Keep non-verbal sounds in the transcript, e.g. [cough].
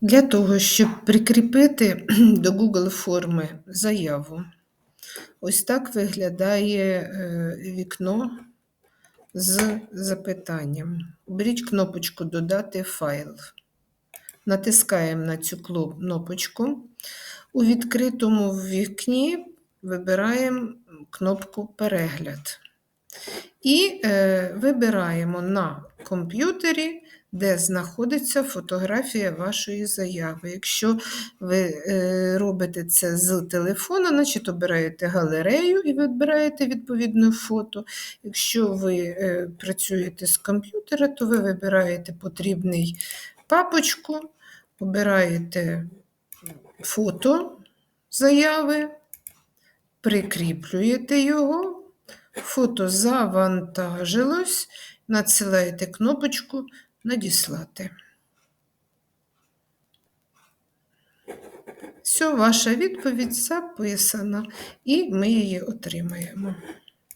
Для того, щоб прикріпити [clears throat] до Google форми заяву, ось так виглядає е, вікно з запитанням. Беріть кнопочку Додати файл. Натискаємо на цю кнопочку. У відкритому вікні вибираємо кнопку Перегляд. І е, вибираємо на комп'ютері, де знаходиться фотографія вашої заяви. Якщо ви е, робите це з телефона, значить обираєте галерею і вибираєте відповідне фото. Якщо ви е, працюєте з комп'ютера, то ви вибираєте потрібний папочку, обираєте фото заяви, прикріплюєте його. Фото завантажилось, надсилаєте кнопочку Надіслати. Все, ваша відповідь записана, і ми її отримаємо.